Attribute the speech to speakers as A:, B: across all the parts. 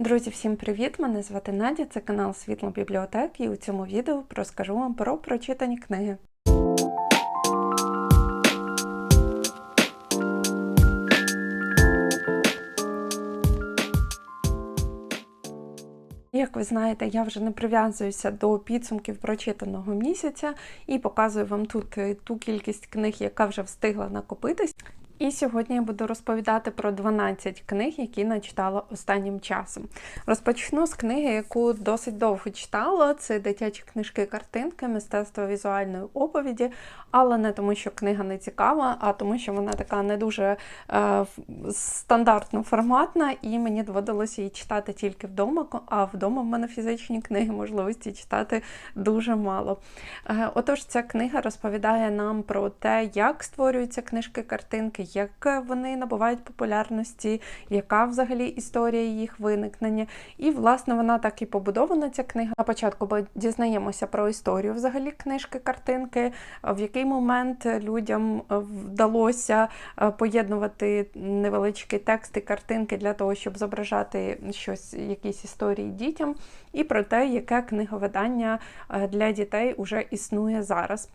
A: Друзі, всім привіт! Мене звати Надя, це канал Світло Бібліотек, і у цьому відео розкажу вам про прочитані книги. Як ви знаєте, я вже не прив'язуюся до підсумків прочитаного місяця і показую вам тут е, ту кількість книг, яка вже встигла накопитись. І сьогодні я буду розповідати про 12 книг, які начитала останнім часом. Розпочну з книги, яку досить довго читала. Це дитячі книжки-картинки, мистецтво візуальної оповіді, але не тому, що книга не цікава, а тому, що вона така не дуже е, стандартно форматна, і мені доводилося її читати тільки вдома, а вдома в мене фізичні книги можливості читати дуже мало. Е, отож, ця книга розповідає нам про те, як створюються книжки-картинки як вони набувають популярності, яка взагалі історія їх виникнення. І, власне, вона так і побудована, ця книга. На початку ми дізнаємося про історію взагалі книжки-картинки, в який момент людям вдалося е, поєднувати невеличкі тексти, картинки для того, щоб зображати щось, якісь історії дітям, і про те, яке книговидання е, для дітей вже існує зараз.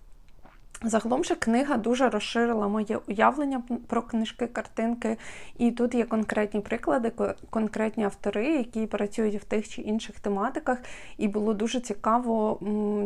A: Загалом же книга дуже розширила моє уявлення про книжки-картинки, і тут є конкретні приклади, конкретні автори, які працюють в тих чи інших тематиках. І було дуже цікаво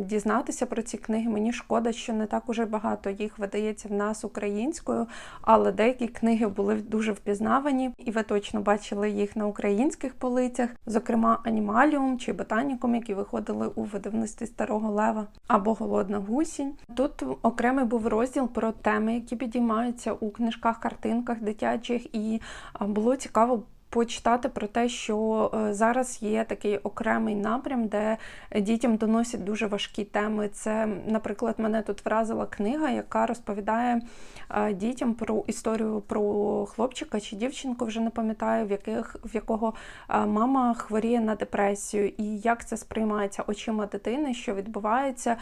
A: дізнатися про ці книги. Мені шкода, що не так уже багато їх видається в нас українською, але деякі книги були дуже впізнавані, і ви точно бачили їх на українських полицях, зокрема Анімаліум чи Ботанікум, які виходили у видавництві Старого Лева або Голодна гусінь. Тут окремий був розділ про теми, які підіймаються у книжках, картинках дитячих, і було цікаво. Почитати про те, що е, зараз є такий окремий напрям, де дітям доносять дуже важкі теми. Це, наприклад, мене тут вразила книга, яка розповідає Е, дітям про історію про хлопчика чи дівчинку, вже не пам'ятаю, в яких в якого е, мама хворіє на депресію, і як це сприймається очима дитини, що відбувається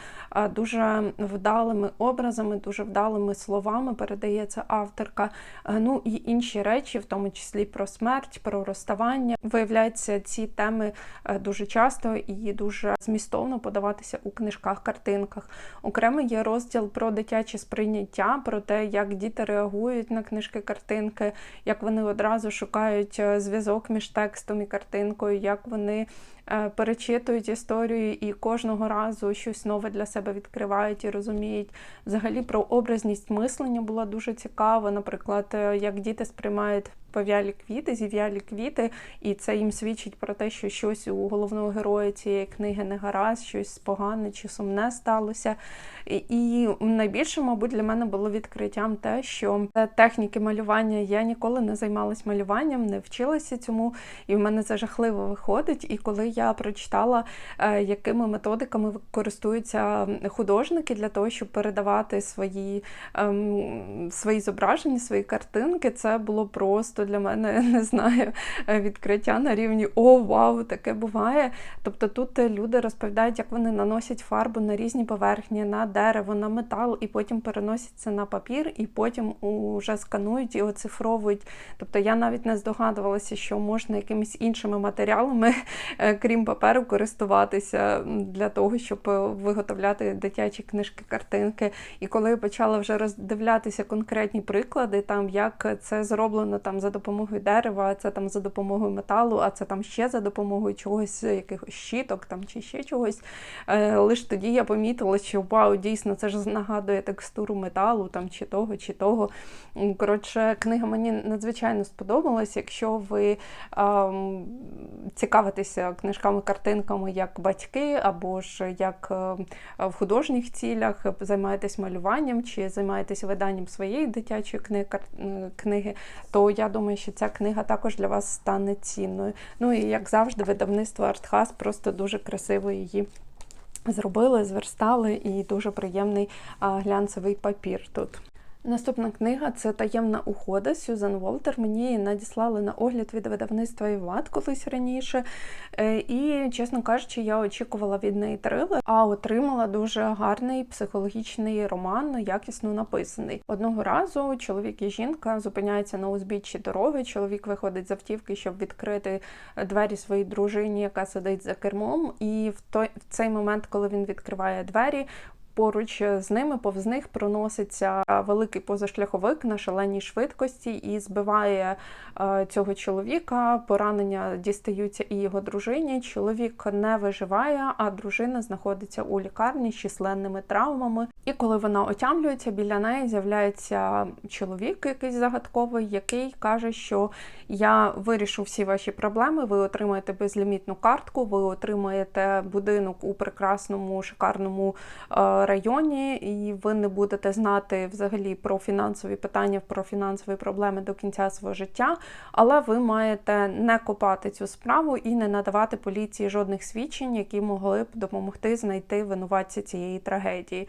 A: дуже вдалими образами, дуже вдалими словами передається авторка. Ну і інші речі, в тому числі про смерть, про розставання. Виявляється, ці теми дуже часто і дуже змістовно подаватися у книжках, картинках. Окремо є розділ про дитяче сприйняття, про те, як діти реагують на книжки-картинки, як вони одразу шукають е, зв'язок між текстом і картинкою, як вони Е, перечитують історію і кожного разу щось нове для себе відкривають і розуміють. Взагалі про образність мислення було дуже цікаво. Наприклад, е, як діти сприймають пов'ялі квіти, зів'ялі квіти, і це їм свідчить про те, що щось у головного героя цієї книги не гаразд, щось погане чи сумне сталося. І найбільше, мабуть, для мене було відкриттям те, що техніки малювання я ніколи не займалась малюванням, не вчилася цьому, і в мене це жахливо виходить. І коли я прочитала, е, якими методиками користуються художники для того, щоб передавати свої ем, свої зображення, свої картинки. Це було просто для мене не знаю відкриття на рівні О, вау, таке буває. Тобто тут люди розповідають, як вони наносять фарбу на різні поверхні, на дерево, на метал, і потім переносять це на папір, і потім вже сканують і оцифровують. Тобто я навіть не здогадувалася, що можна якимись іншими матеріалами е, крім паперу, користуватися для того, щоб е, виготовляти дитячі книжки, картинки. І коли я почала вже роздивлятися конкретні приклади, там як це зроблено там за допомогою дерева, це там за допомогою металу, а це там ще за допомогою чогось, якихось щиток там чи ще чогось. Е, лише тоді я помітила, що вау, дійсно, це ж нагадує текстуру металу там чи того, чи того. Коротше, книга мені надзвичайно сподобалась. Якщо ви ем, цікавитеся книжками, картинками як батьки, або ж як е, в художніх цілях, займаєтесь малюванням чи займаєтесь виданням своєї дитячої книги, то я думаю, що ця книга також для вас стане цінною. Ну і як завжди, видавництво Артхас просто дуже красиво її. Зробили, зверстали і дуже приємний глянцевий папір тут. Наступна книга це таємна ухода Сюзан Волтер. Мені її надіслали на огляд від видавництва Іват колись раніше. Е, І, чесно кажучи, я очікувала від неї трилер, а отримала дуже гарний психологічний роман, якісно написаний. Одного разу чоловік і жінка зупиняються на узбіччі дороги. Чоловік виходить з автівки, щоб відкрити двері своїй дружині, яка сидить за кермом. І в той в цей момент, коли він відкриває двері, Поруч з ними повз них проноситься великий позашляховик на шаленій швидкості і збиває е, цього чоловіка. Поранення дістаються і його дружині. Чоловік не виживає, а дружина знаходиться у лікарні з численними травмами. І коли вона отямлюється, біля неї з'являється чоловік, якийсь загадковий, який каже, що я вирішу всі ваші проблеми. Ви отримаєте безлімітну картку, ви отримаєте будинок у прекрасному шикарному. Районі, і ви не будете знати взагалі про фінансові питання, про фінансові проблеми до кінця свого життя, але ви маєте не копати цю справу і не надавати поліції жодних свідчень, які могли б допомогти знайти винуватця цієї трагедії.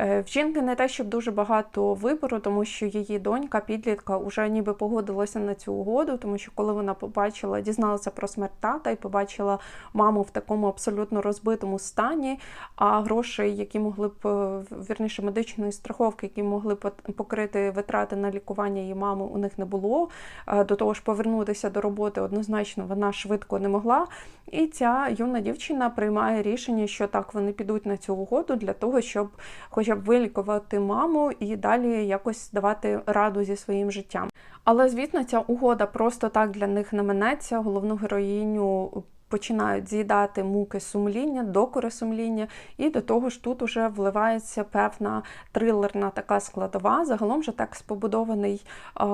A: Е, в жінки не те, щоб дуже багато вибору, тому що її донька, підлітка, вже ніби погодилася на цю угоду, тому що коли вона побачила, дізналася про смерть тата і побачила маму в такому абсолютно розбитому стані, а грошей, які могли б е, вірніше медичної страховки, які могли б покрити витрати на лікування її мами, у них не було. Е, до того ж, повернутися до роботи однозначно вона швидко не могла. І ця юна дівчина приймає рішення, що так вони підуть на цю угоду для того, щоб хоча б вилікувати маму і далі якось давати раду зі своїм життям. Але звісно, ця угода просто так для них не минеться. Головну героїню починають з'їдати муки сумління, докори сумління, і до того ж тут уже вливається певна трилерна така складова. Загалом же текст побудований е,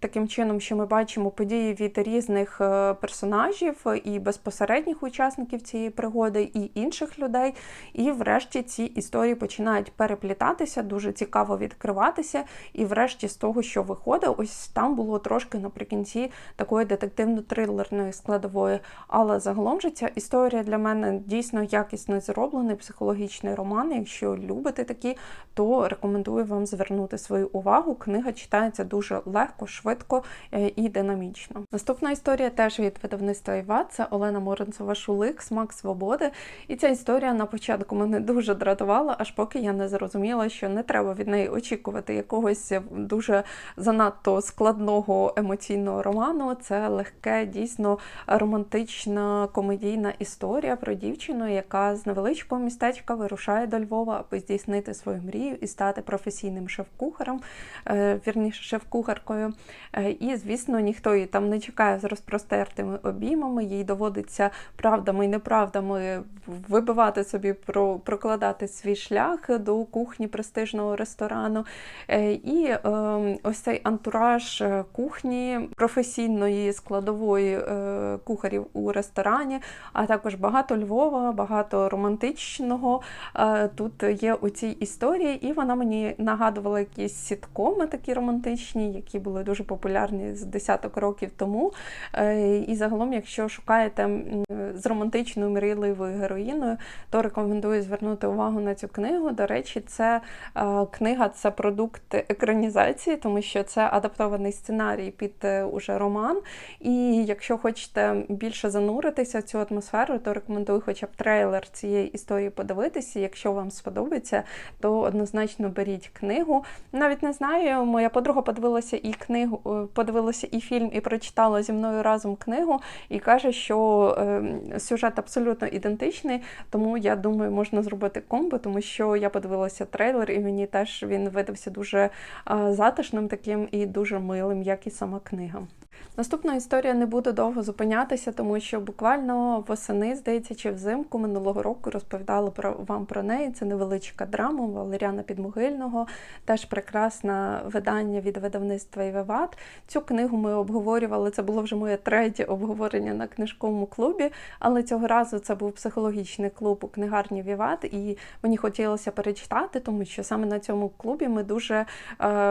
A: таким чином, що ми бачимо події від різних е, персонажів і безпосередніх учасників цієї пригоди, і інших людей. І врешті ці історії починають переплітатися, дуже цікаво відкриватися. І врешті з того, що виходить, ось там було трошки наприкінці такої детективно-трилерної складової. Але загалом загалом же історія для мене дійсно якісно зроблений психологічний роман. Якщо любите такі, то рекомендую вам звернути свою увагу. Книга читається дуже легко, швидко е, і динамічно. Наступна історія теж від видавництва Іва. Це Олена Моренцева Шулик, Смак свободи. І ця історія на початку мене дуже дратувала, аж поки я не зрозуміла, що не треба від неї очікувати якогось дуже занадто складного емоційного роману. Це легке, дійсно романтична комедійна історія про дівчину, яка з невеличкого містечка вирушає до Львова, аби здійснити свою мрію і стати професійним шеф-кухарем, е, вірніше шеф-кухаркою. Е, і, звісно, ніхто її там не чекає з розпростертими обіймами, їй доводиться правдами і неправдами вибивати собі, прокладати свій шлях до кухні престижного ресторану. Е, і ем, ось цей антураж кухні професійної складової кухарів у ресторані ресторані, а також багато Львова, багато романтичного. Е, тут є у цій історії, і вона мені нагадувала якісь сіткоми такі романтичні, які були дуже популярні з десяток років тому. Е, і загалом, якщо шукаєте з романтичною мрійливою героїною, то рекомендую звернути увагу на цю книгу. До речі, це е, книга це продукт екранізації, тому що це адаптований сценарій під уже роман. І якщо хочете більше занурити, зануритися цю атмосферу, то рекомендую хоча б трейлер цієї історії подивитися. Якщо вам сподобається, то однозначно беріть книгу. Навіть не знаю, моя подруга подивилася і книгу, е, подивилася і фільм, і прочитала зі мною разом книгу, і каже, що е, сюжет абсолютно ідентичний, тому я думаю, можна зробити комбо, тому що я подивилася трейлер, і мені теж він видався дуже затишним таким і дуже милим, як і сама книга. Наступна історія не буде довго зупинятися, тому що буквально восени, здається, чи взимку минулого року розповідала про вам про неї. Це невеличка драма Валеріана Підмогильного, теж прекрасне видання від видавництва Івеват. Цю книгу ми обговорювали. Це було вже моє третє обговорення на книжковому клубі, але цього разу це був психологічний клуб у книгарні Віват, і мені хотілося перечитати, тому що саме на цьому клубі ми дуже е,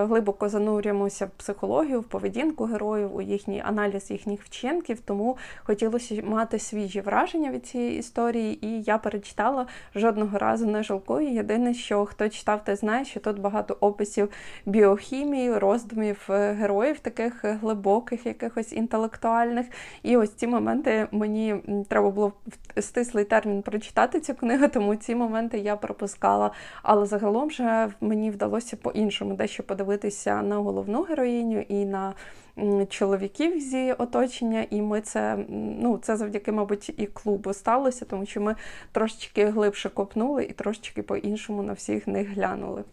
A: глибоко занурюємося в психологію, в поведінку героїв. у їхній аналіз їхніх вчинків, тому хотілося мати свіжі враження від цієї історії. І я перечитала жодного разу не жалкую. Єдине, що хто читав, той знає, що тут багато описів біохімії, роздумів е, героїв, таких глибоких, якихось інтелектуальних. І ось ці моменти мені треба було в стислий термін прочитати цю книгу, тому ці моменти я пропускала. Але загалом же мені вдалося по-іншому дещо подивитися на головну героїню і на чоловіків зі оточення. І ми це, ну, це завдяки, мабуть, і клубу сталося, тому що ми трошечки глибше копнули і трошечки по-іншому на всіх них глянули.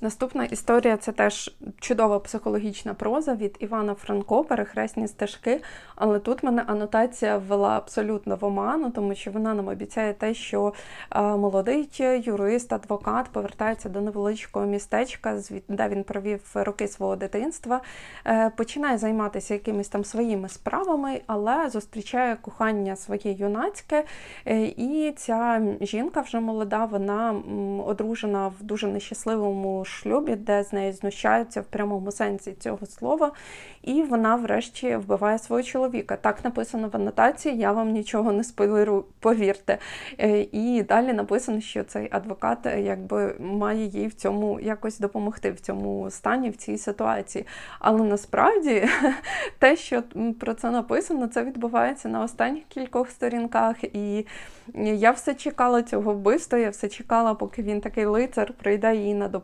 A: Наступна історія це теж чудова психологічна проза від Івана Франко, перехресні стежки. Але тут мене анотація ввела абсолютно в оману, тому що вона нам обіцяє те, що е, молодий юрист, адвокат повертається до невеличкого містечка, де він провів роки свого дитинства, е, починає займатися якимись там своїми справами, але зустрічає кохання своє юнацьке. Е, І ця жінка вже молода, вона одружена в дуже нещасливому шлюбі, де з нею знущаються в прямому сенсі цього слова. І вона, врешті, вбиває свого чоловіка. Так написано в анотації, я вам нічого не спойлерую, повірте. Е, І далі написано, що цей адвокат е, якби має їй в цьому якось допомогти в цьому стані, в цій ситуації. Але насправді те, що про це написано, це відбувається на останніх кількох сторінках. І я все чекала цього вбивства, я все чекала, поки він такий лицар прийде їй на допомогу.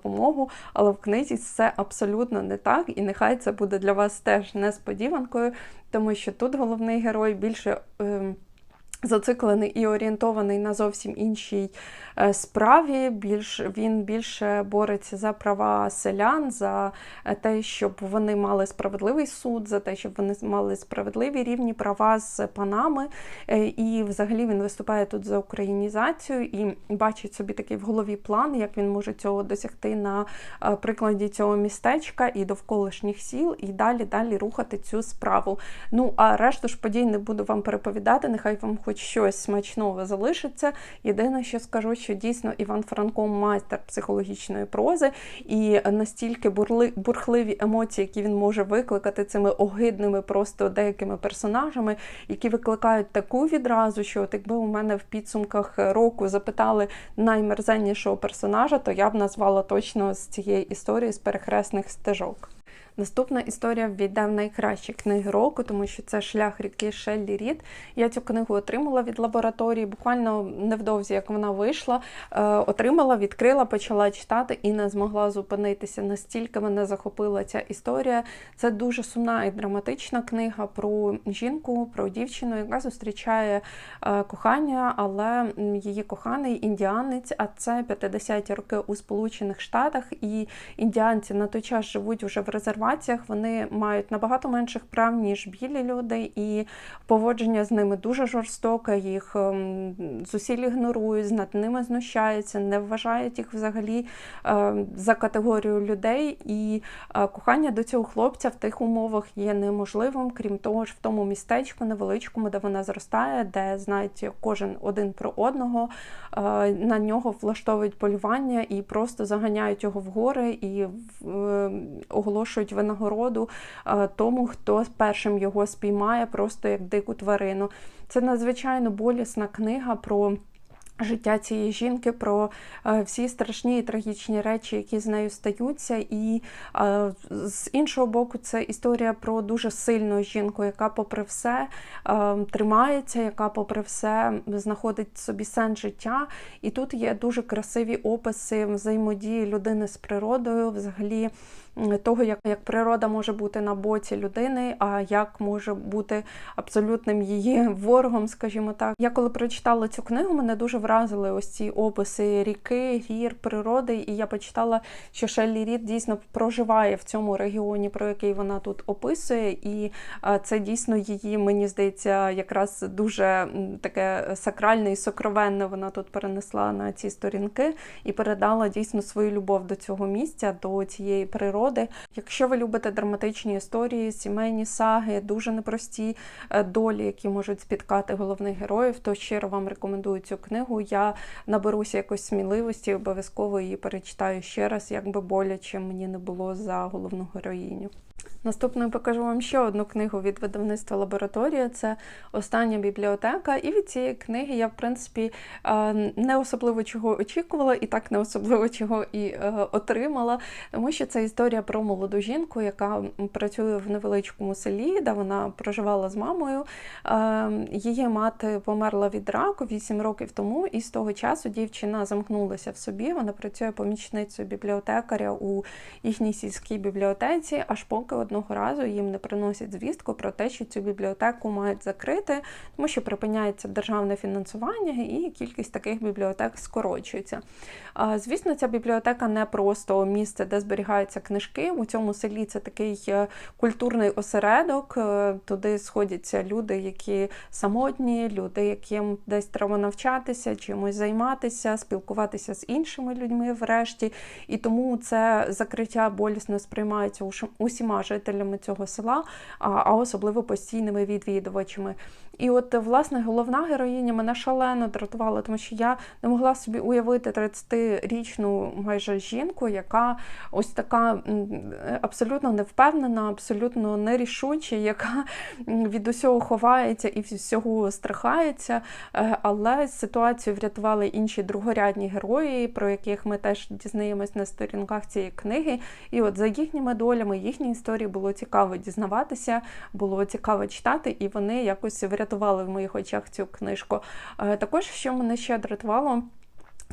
A: Але в книзі це абсолютно не так, і нехай це буде для вас теж несподіванкою, тому що тут головний герой більше. ем, Зациклений і орієнтований на зовсім іншій е, справі. Більш він більше бореться за права селян, за е, те, щоб вони мали справедливий суд, за те, щоб вони мали справедливі рівні права з панами. Е, І взагалі він виступає тут за українізацію і бачить собі такий в голові план, як він може цього досягти на прикладі цього містечка і довколишніх сіл, і далі далі рухати цю справу. Ну а решту ж подій не буду вам переповідати. Нехай вам хоч щось смачного залишиться. Єдине, що скажу, що дійсно Іван Франко майстер психологічної прози, і настільки бурли, бурхливі емоції, які він може викликати цими огидними просто деякими персонажами, які викликають таку відразу, що от якби у мене в підсумках року запитали наймерзеннішого персонажа, то я б назвала точно з цієї історії з перехресних стежок. Наступна історія війде в найкращі книги року, тому що це шлях ріки Шеллі Рід. Я цю книгу отримала від лабораторії. Буквально невдовзі, як вона вийшла, е, отримала, відкрила, почала читати і не змогла зупинитися. Настільки мене захопила ця історія. Це дуже сумна і драматична книга про жінку, про дівчину, яка зустрічає е, кохання, але її коханий індіанець. А це 50-ті роки у Сполучених Штатах, і індіанці на той час живуть вже в резерваціях. Вони мають набагато менших прав, ніж білі люди, і поводження з ними дуже жорстоке. Їх ем, зусіль ігнорують, над ними знущаються, не вважають їх взагалі ем, за категорію людей. І е, кохання до цього хлопця в тих умовах є неможливим. Крім того ж, в тому містечку невеличкому, де вона зростає, де знають кожен один про одного. е, На нього влаштовують полювання і просто заганяють його в гори і в- оголошують винагороду е, тому, хто першим його спіймає, просто як дику тварину. Це надзвичайно болісна книга про. Життя цієї жінки про е, всі страшні і трагічні речі, які з нею стаються, і е, з іншого боку, це історія про дуже сильну жінку, яка, попри все, тримається, яка, попри все, знаходить собі сенс життя. І тут є дуже красиві описи взаємодії людини з природою, взагалі того, як, як природа може бути на боці людини, а як може бути абсолютним її ворогом, скажімо так. Я коли прочитала цю книгу, мене дуже вразили ось ці описи ріки, гір, природи, і я почитала, що Шеллі Рід дійсно проживає в цьому регіоні, про який вона тут описує, і це дійсно її, мені здається, якраз дуже таке сакральне і сокровенне вона тут перенесла на ці сторінки і передала дійсно свою любов до цього місця, до цієї природи. Якщо ви любите драматичні історії, сімейні саги, дуже непрості е, долі, які можуть спіткати головних героїв, то щиро вам рекомендую цю книгу. Я наберуся якось сміливості, обов'язково її перечитаю ще раз, як би боляче мені не було за головну героїню. Наступною покажу вам ще одну книгу від видавництва Лабораторія. Це остання бібліотека. І від цієї книги я, в принципі, е, не особливо чого очікувала, і так не особливо чого і е, отримала. Тому що це історія про молоду жінку, яка працює в невеличкому селі, де вона проживала з мамою. Е, її мати померла від раку 8 років тому, і з того часу дівчина замкнулася в собі. Вона працює помічницею бібліотекаря у їхній сільській бібліотеці, аж поки одного разу їм не приносять звістку про те, що цю бібліотеку мають закрити, тому що припиняється державне фінансування і кількість таких бібліотек скорочується. Звісно, ця бібліотека не просто місце, де зберігаються книжки. У цьому селі це такий е, культурний осередок. Е, туди сходяться люди, які самотні, люди, яким десь треба навчатися, чимось займатися, спілкуватися з іншими людьми врешті. І тому це закриття болісно сприймається усіма жителями цього села, а особливо постійними відвідувачами. І от, власне, головна героїня мене шалено дратувала, тому що я не могла собі уявити 30-річну майже жінку, яка ось така абсолютно невпевнена, абсолютно нерішуча, яка від усього ховається і всього страхається. Е, але ситуацію врятували інші другорядні герої, про яких ми теж дізнаємось на сторінках цієї книги. І от за їхніми долями, їхні історії було цікаво дізнаватися, було цікаво читати, і вони якось врятували врятували в моїх очах цю книжку. Е, також, що мене ще дратувало,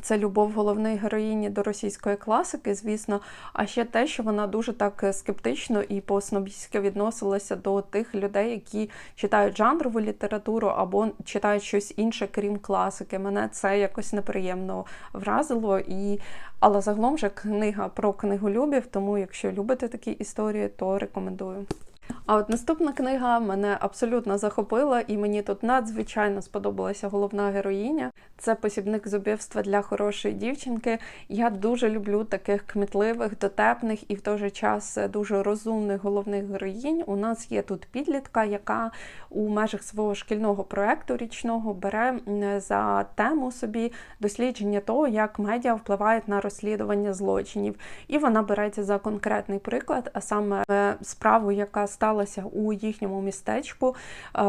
A: це любов головної героїні до російської класики, звісно, а ще те, що вона дуже так скептично і по-снобійськи відносилася до тих людей, які читають жанрову літературу або читають щось інше, крім класики. Мене це якось неприємно вразило. І... Але загалом же книга про книголюбів, тому якщо любите такі історії, то рекомендую. А от наступна книга мене абсолютно захопила, і мені тут надзвичайно сподобалася головна героїня. Це посібник з убивства для хорошої дівчинки. Я дуже люблю таких кмітливих, дотепних і в той же час дуже розумних головних героїнь. У нас є тут підлітка, яка у межах свого шкільного проекту річного бере за тему собі дослідження того, як медіа впливають на розслідування злочинів. І вона береться за конкретний приклад, а саме е, справу, яка сталася у їхньому містечку.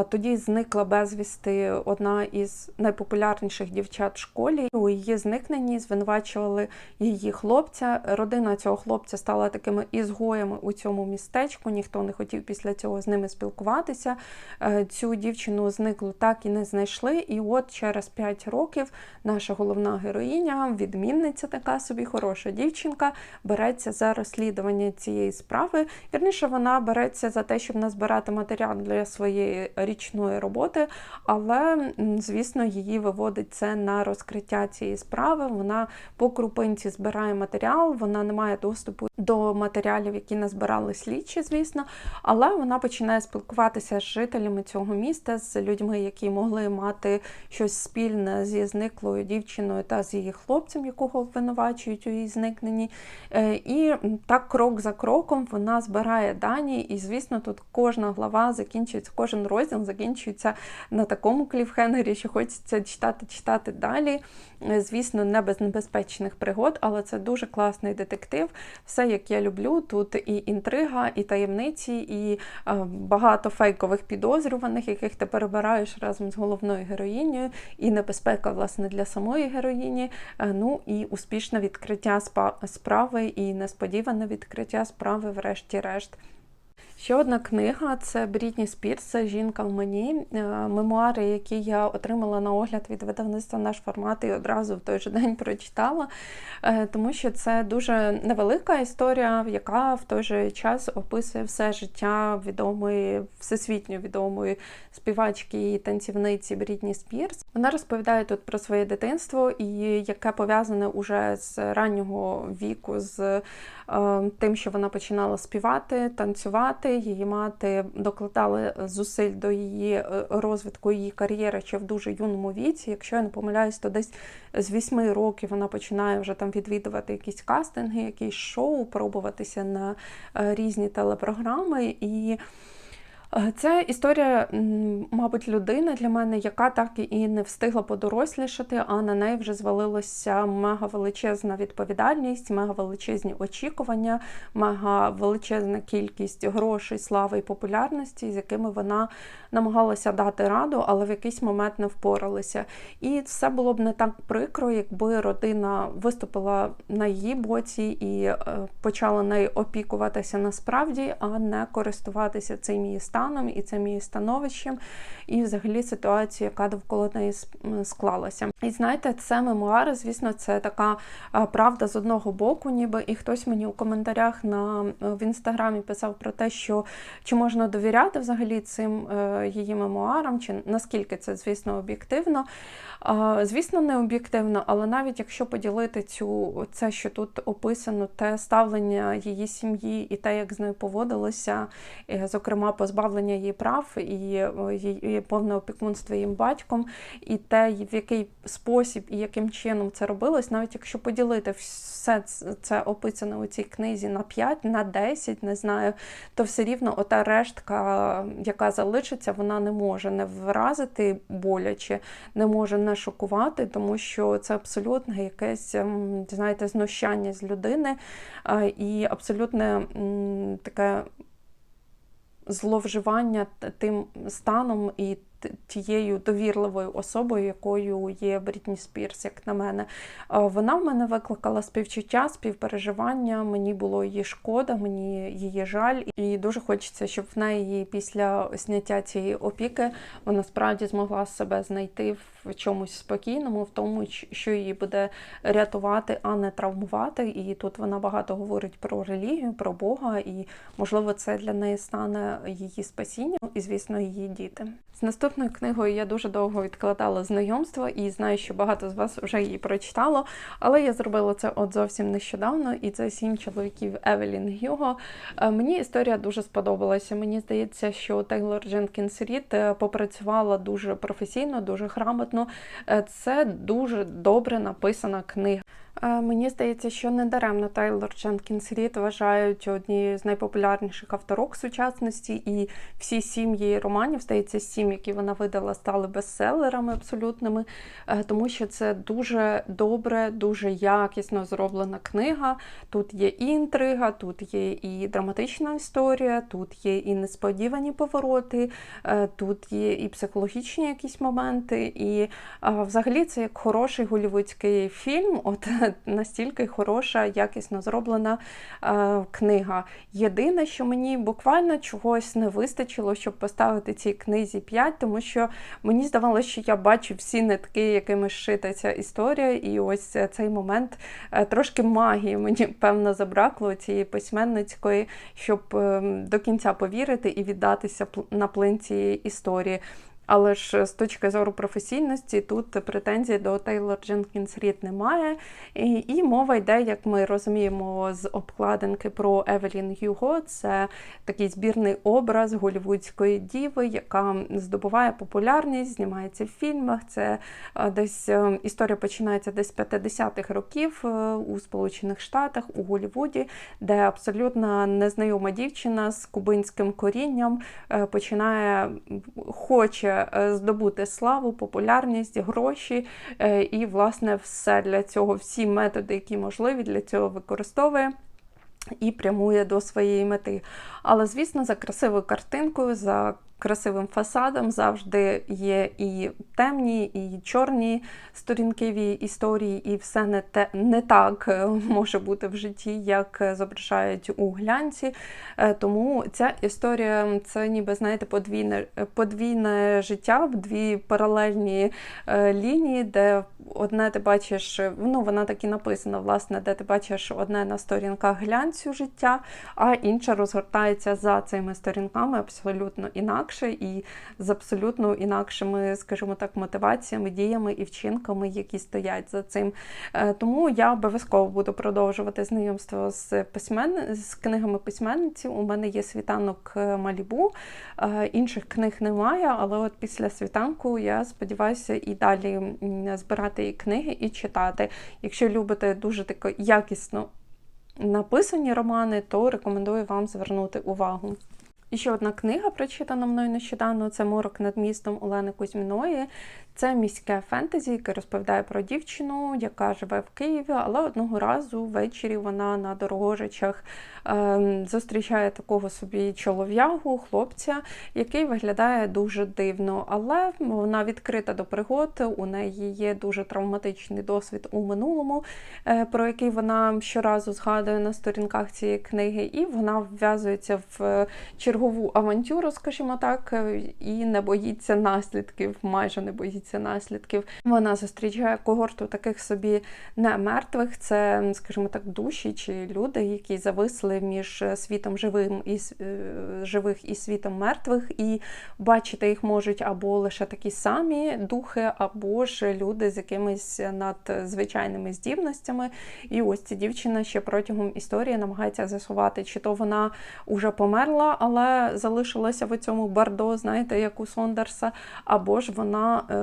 A: Тоді зникла безвісти одна із найпопулярніших дівчат в школі. У її зникненні звинувачували її хлопця. Родина цього хлопця стала такими ізгоями у цьому містечку. Ніхто не хотів після цього з ними спілкуватися. Е, цю дівчину зниклу так і не знайшли. І от через 5 років наша головна героїня, відмінниця, така собі хороша дівчинка, береться за розслідування цієї справи. Вірніше, вона береться за за те, щоб назбирати матеріал для своєї річної роботи, але, звісно, її виводить це на розкриття цієї справи. Вона по крупинці збирає матеріал, вона не має доступу до матеріалів, які назбирали слідчі, звісно, але вона починає спілкуватися з жителями цього міста, з людьми, які могли мати щось спільне зі зниклою дівчиною та з її хлопцем, якого обвинувачують у її зникненні. Е, і так крок за кроком вона збирає дані, і, звісно, звісно, тут кожна глава закінчується, кожен розділ закінчується на такому кліфхенгері, що хочеться читати, читати далі. Е, звісно, не без небезпечних пригод, але це дуже класний детектив. Все, як я люблю, тут і інтрига, і таємниці, і е, багато фейкових підозрюваних, яких ти перебираєш разом з головною героїнею, і небезпека, власне, для самої героїні. Е, ну і успішне відкриття справи, і несподіване відкриття справи, врешті-решт. Ще одна книга це Брітні Спірс, це жінка в мені. Е, мемуари, які я отримала на огляд від видавництва наш формат і одразу в той же день прочитала, е, тому що це дуже невелика історія, яка в той же час описує все життя відомої, всесвітньо відомої співачки і танцівниці Брітні Спірс. Вона розповідає тут про своє дитинство, і яке пов'язане уже з раннього віку, з тим, що вона починала співати, танцювати її мати докладали зусиль до її е, розвитку її кар'єри ще в дуже юному віці. Якщо я не помиляюсь, то десь з вісьми років вона починає вже там відвідувати якісь кастинги, якісь шоу, пробуватися на е, різні телепрограми. І Е, Це історія, мабуть, людини для мене, яка так і не встигла подорослішати, а на неї вже звалилася мега величезна відповідальність, мега величезні очікування, мега величезна кількість грошей, слави і популярності, з якими вона намагалася дати раду, але в якийсь момент не впоралася. І все було б не так прикро, якби родина виступила на її боці і е, почала нею опікуватися насправді, а не користуватися цим її станом і цим її становищем, і взагалі ситуацією, яка довкола неї склалася. І знаєте, це мемуари, звісно, це така правда з одного боку, ніби і хтось мені у коментарях на е, в інстаграмі писав про те, що чи можна довіряти взагалі цим е, її мемуарам, чи наскільки це, звісно, об'єктивно. Звісно, не об'єктивно, але навіть якщо поділити цю це, що тут описано, те ставлення її сім'ї і те, як з нею поводилося, е, зокрема, позбавлення її прав і е, її повне опікунство її батьком, і те, в який спосіб і яким чином це робилось, навіть якщо поділити все це описане у цій книзі на 5, на 10, не знаю, то все рівно ота рештка, яка залишиться, вона не може не вразити боляче, не може не шокувати, тому що це абсолютно якесь, ем, знаєте, знущання з людини і абсолютне таке зловживання тим станом і тією довірливою особою, якою є Брітні Спірс, як на мене. Вона в мене викликала співчуття, співпереживання. Мені було її шкода, мені її жаль, і дуже хочеться, щоб в неї після зняття цієї опіки вона справді змогла себе знайти в чомусь спокійному, в тому, що її буде рятувати, а не травмувати. І тут вона багато говорить про релігію, про Бога, і можливо це для неї стане її спасінням, і звісно, її діти. З наступною книгою я дуже довго відкладала знайомство і знаю, що багато з вас вже її прочитало, але я зробила це от зовсім нещодавно, і це сім чоловіків Евелін Гюго. Е, Мені історія дуже сподобалася. Мені здається, що Тейлор Дженкінс Рід е, попрацювала дуже професійно, дуже грамотно. Е, Це дуже добре написана книга. Мені здається, що недаремно Тайлор Дженкінс Рід вважають однією з найпопулярніших авторок сучасності, і всі сім її романів, здається, сім, які вона видала, стали бестселерами абсолютними, е, тому що це дуже добре, дуже якісно зроблена книга. Тут є і інтрига, тут є і драматична історія, тут є і несподівані повороти, е, тут є і психологічні якісь моменти. І взагалі це як хороший голівудський фільм. От настільки хороша, якісно зроблена е, книга. Єдине, що мені буквально чогось не вистачило, щоб поставити цій книзі 5, тому що мені здавалося, що я бачу всі нитки, якими шита ця історія, і ось е, цей момент е, трошки магії мені певно забракло цієї письменницької, щоб е, до кінця повірити і віддатися на плин цієї історії. Але ж з точки зору професійності тут претензій до Тейлор Дженкінс Рід немає. І, і мова йде, як ми розуміємо, з обкладинки про Евелін Юго. Це такий збірний образ голівудської діви, яка здобуває популярність, знімається в фільмах. Це е, десь е, історія починається десь з 50-х років е, у Сполучених Штатах, у Голівуді, де абсолютно незнайома дівчина з кубинським корінням е, починає хоче е, здобути славу, популярність, гроші, е, і, власне, все для цього, всі методи, які можливі, для цього використовує. І прямує до своєї мети. Але, звісно, за красивою картинкою, за красивим фасадом завжди є і темні, і чорні сторінки історії, і все не, те, не так е, може бути в житті, як е, зображають у глянці. Е, Тому ця історія це ніби, знаєте, подвійне, подвійне життя дві паралельні лінії, де одне ти бачиш, ну вона так і написана, власне, де ти бачиш одне на сторінках глянцю життя, а інше розгортається за цими сторінками абсолютно інакше і з абсолютно інакшими, скажімо так, мотиваціями, діями і вчинками, які стоять за цим. Е, Тому я обов'язково буду продовжувати знайомство з письмен... з книгами письменниці. У мене є світанок е, Малібу, Е, інших книг немає, але от після світанку я сподіваюся і далі збирати і книги і читати. Якщо любите дуже тако якісно написані романи, то рекомендую вам звернути увагу. І ще одна книга, прочитана мною нещодавно, це Морок над містом Олени Кузьміної. Це міське фентезі, яке розповідає про дівчину, яка живе в Києві, але одного разу ввечері вона на дорогожичах е, зустрічає такого собі чолов'ягу, хлопця, який виглядає дуже дивно. Але вона відкрита до пригод. У неї є дуже травматичний досвід у минулому, е, про який вона щоразу згадує на сторінках цієї книги, і вона вв'язується в чергову авантюру, скажімо так, е, і не боїться наслідків, майже не боїться наслідків. Вона зустрічає когорту таких собі не мертвих, це, скажімо так, душі чи люди, які зависли між світом живим і е, живих і світом мертвих, і бачити їх можуть або лише такі самі духи, або ж люди з якимись надзвичайними здібностями. І ось ця дівчина ще протягом історії намагається з'ясувати, чи то вона уже померла, але залишилася в цьому бардо, знаєте, як у Сондерса, або ж вона е,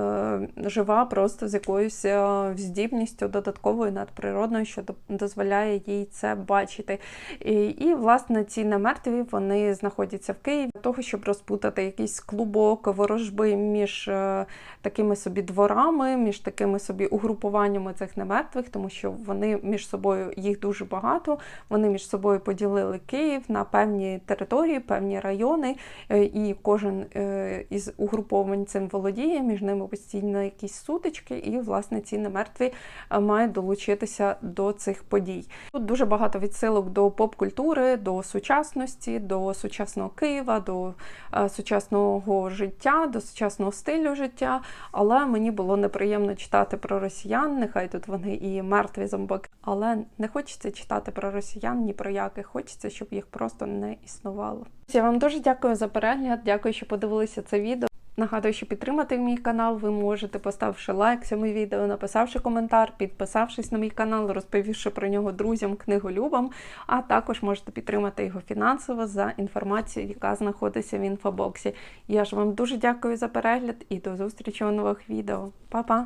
A: жива просто з якоюсь е, здібністю додатковою надприродною, що дозволяє їй це бачити. І, і власне ці немертві вони знаходяться в Києві для того, щоб розпутати якийсь клубок ворожби між е, такими собі дворами, між такими собі угрупуваннями цих немертвих, тому що вони між собою їх дуже багато. Вони між собою поділили Київ на певні території, певні райони, е, і кожен е, із угруповань цим володіє. Між ними постійно якісь сутички, і власне ці немертві е, мають долучитися до цих подій. Тут дуже багато відсилок до поп-культури, до сучасності, до сучасного Києва, до е, сучасного життя, до сучасного стилю життя. Але мені було неприємно читати про росіян. Нехай тут вони і мертві зомбаки, але не хочеться читати про росіян ні про яких. Хочеться, щоб їх просто не існувало. Я вам дуже дякую за перегляд. Дякую, що подивилися це відео. Нагадую, що підтримати мій канал ви можете, поставивши лайк цьому відео, написавши коментар, підписавшись на мій канал, розповівши про нього друзям, книголюбам, а також можете підтримати його фінансово за інформацією, яка знаходиться в інфобоксі. Я ж вам дуже дякую за перегляд і до зустрічі у нових відео. Па-па!